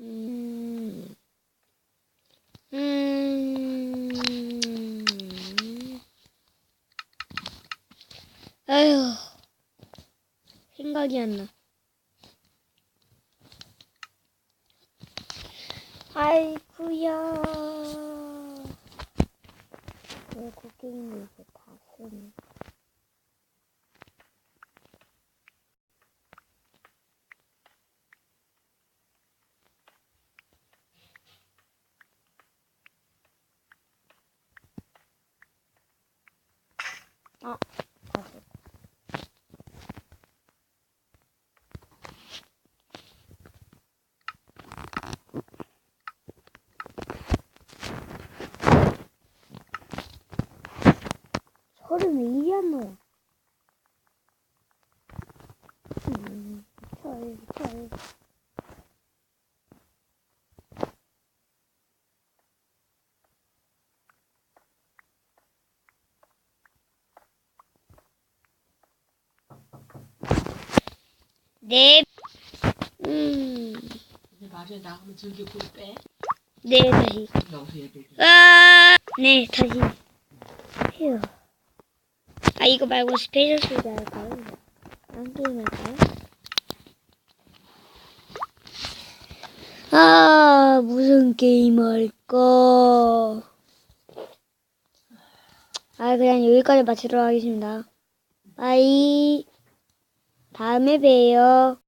음. 음. 아휴. 생각이 안 나. 아이구야 내 고객님 이제 다 쓰네. 니? 아, 다시. 저를 왜 이리 안 넣어? 음, 절, 절. 네. 음, 말에 나가면 볼 빼. 네, 다시. 여기서 얘들. 아, 네, 다시. 휴. 아, 이거 말고 스페셜 소리 할까요? 안 게임 할까요? 아, 무슨 게임 할까? 아, 그냥 여기까지 마치도록 하겠습니다. 바이. 다음에 봬요.